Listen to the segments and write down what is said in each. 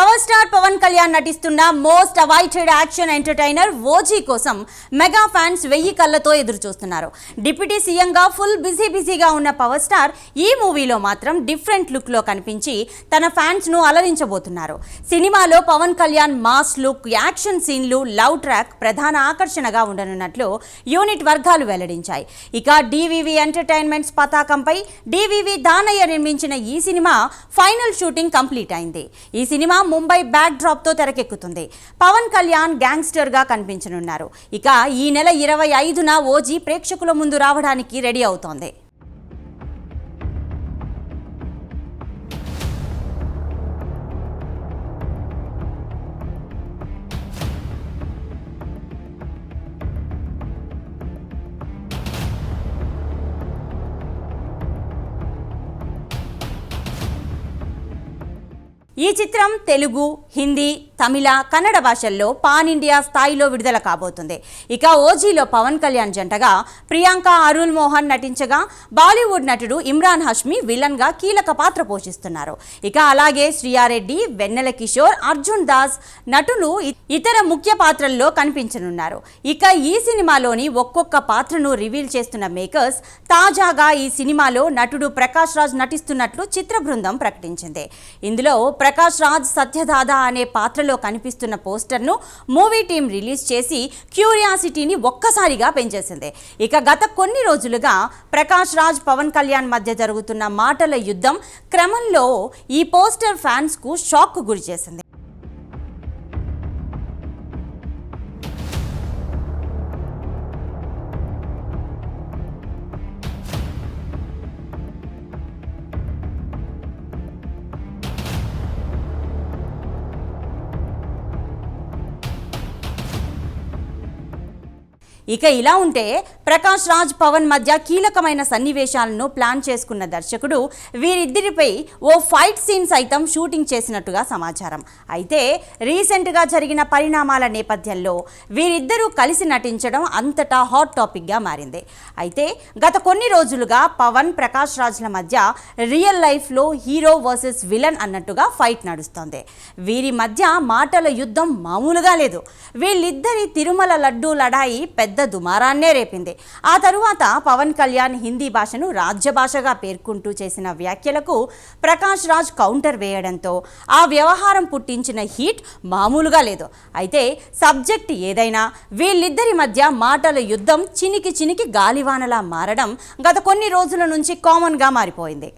Power star Pawan Kalyan నటిస్తున్న most awaited action entertainer OG కోసం mega fans వెయ్యి కళ్ళతో ఎదురు చూస్తున్నారు డిప్యూటీ సీఎంగా ఫుల్ బిజీ బిజీగా ఉన్న పవర్ స్టార్ ఈ మూవీలో మాత్రం డిఫరెంట్ లుక్లో కనిపించి తన ఫ్యాన్స్ను అలరించబోతున్నారు. సినిమాలో Pawan Kalyan mass look action సీన్లు లవ్ ట్రాక్ ప్రధాన ఆకర్షణగా ఉండనున్నట్లు యూనిట్ వర్గాలు వెల్లడించాయి. ఇక డివివి ఎంటర్టైన్మెంట్స్ పతాకంపై డివివి దానయ్య నిర్మించిన ఈ సినిమా ఫైనల్ షూటింగ్ కంప్లీట్ అయింది. ఈ సినిమా ముంబై బ్యాక్ డ్రాప్తో తెరకెక్కుతుంది. పవన్ కళ్యాణ్ గ్యాంగ్స్టర్గా కనిపించనున్నారు. ఇక ఈ నెల ఇరవై ఐదున ఓజీ ప్రేక్షకుల ముందు రావడానికి రెడీ అవుతోంది. ఈ చిత్రం తెలుగు హిందీ తమిళ కన్నడ భాషల్లో పాన్ ఇండియా స్థాయిలో విడుదల కాబోతుంది. ఇక ఓజీలో పవన్ కళ్యాణ్ జంటగా ప్రియాంక అరుల్ మోహన్ నటించగా బాలీవుడ్ నటుడు ఇమ్రాన్ హష్మి విలన్గా కీలక పాత్ర పోషిస్తున్నారు. ఇక అలాగే శ్రీయారెడ్డి వెన్నెల కిషోర్ అర్జున్ దాస్ నటులు ఇతర ముఖ్య పాత్రల్లో కనిపించనున్నారు. ఇక ఈ సినిమాలోని ఒక్కొక్క పాత్రను రివీల్ చేస్తున్న మేకర్స్ తాజాగా ఈ సినిమాలో నటుడు ప్రకాష్ రాజ్ నటిస్తున్నట్లు చిత్ర బృందం ప్రకటించింది. ఇందులో ప్రకాష్ రాజ్ సత్యదాదా అనే పాత్రలో కనిపిస్తున్న పోస్టర్ను మూవీ టీం రిలీజ్ చేసి క్యూరియాసిటీని ఒక్కసారిగా పెంచేసింది. ఇక గత కొన్ని రోజులుగా ప్రకాష్ రాజ్ పవన్ కళ్యాణ్ మధ్య జరుగుతున్న మాటల యుద్ధం క్రమంలో ఈ పోస్టర్ ఫ్యాన్స్కు షాక్ గురి చేసింది. ఇక ఇలా ఉంటే ప్రకాష్ రాజ్ పవన్ మధ్య కీలకమైన సన్నివేశాలను ప్లాన్ చేసుకున్న దర్శకుడు వీరిద్దరిపై ఓ ఫైట్ సీన్ సైతం షూటింగ్ చేసినట్టుగా సమాచారం. అయితే రీసెంట్గా జరిగిన పరిణామాల నేపథ్యంలో వీరిద్దరూ కలిసి నటించడం అంతటా హాట్ టాపిక్గా మారింది. అయితే గత కొన్ని రోజులుగా పవన్ ప్రకాష్ రాజ్ల మధ్య రియల్ లైఫ్లో హీరో వర్సెస్ విలన్ అన్నట్టుగా ఫైట్ నడుస్తోంది. వీరి మధ్య మాటల యుద్ధం మామూలుగా లేదు. వీళ్ళిద్దరి తిరుమల లడ్డూ లడాయి పెద్ద దుమారాన్నే రేపింది. ఆ తరువాత పవన్ కళ్యాణ్ హిందీ భాషను రాజ్య భాషగా పేర్కొంటూ చేసిన వ్యాఖ్యలకు ప్రకాష్ రాజ్ కౌంటర్ వేయడంతో ఆ వ్యవహారం పుట్టించిన హీట్ మామూలుగా లేదు. అయితే సబ్జెక్ట్ ఏదైనా వీళ్ళిద్దరి మధ్య మాటల యుద్ధం చినికి చినికి గాలివానలా మారడం గత కొన్ని రోజుల నుంచి కామన్గా మారిపోయింది.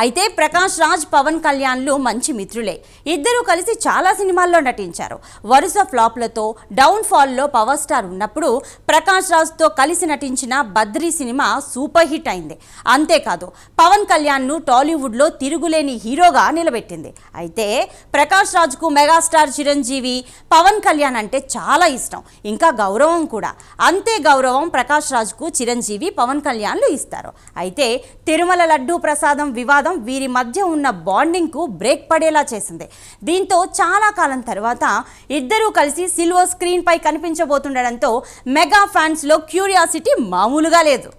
అయితే ప్రకాష్ రాజ్ పవన్ కళ్యాణ్లు మంచి మిత్రులే. ఇద్దరూ కలిసి చాలా సినిమాల్లో నటించారు. వరుస ఫ్లాప్లతో డౌన్ ఫాల్లో పవర్ స్టార్ ఉన్నప్పుడు ప్రకాష్ రాజ్తో కలిసి నటించిన బద్రీ సినిమా సూపర్ హిట్ అయింది. అంతేకాదు పవన్ కళ్యాణ్ను టాలీవుడ్లో తిరుగులేని హీరోగా నిలబెట్టింది. అయితే ప్రకాష్ రాజ్కు మెగాస్టార్ చిరంజీవి పవన్ కళ్యాణ్ అంటే చాలా ఇష్టం ఇంకా గౌరవం కూడా. అంతే గౌరవం ప్రకాష్ రాజ్కు చిరంజీవి పవన్ కళ్యాణ్లు ఇస్తారు. అయితే తిరుమల లడ్డూ ప్రసాదం వివాదం వీరి మధ్య ఉన్న బాండింగ్కు బ్రేక్ పడేలా చేసింది. దీంతో చాలా కాలం తర్వాత ఇద్దరూ కలిసి సిల్వర్ స్క్రీన్పై కనిపించబోతుండడంతో మెగా ఫ్యాన్స్లో క్యూరియాసిటీ మామూలుగా లేదు.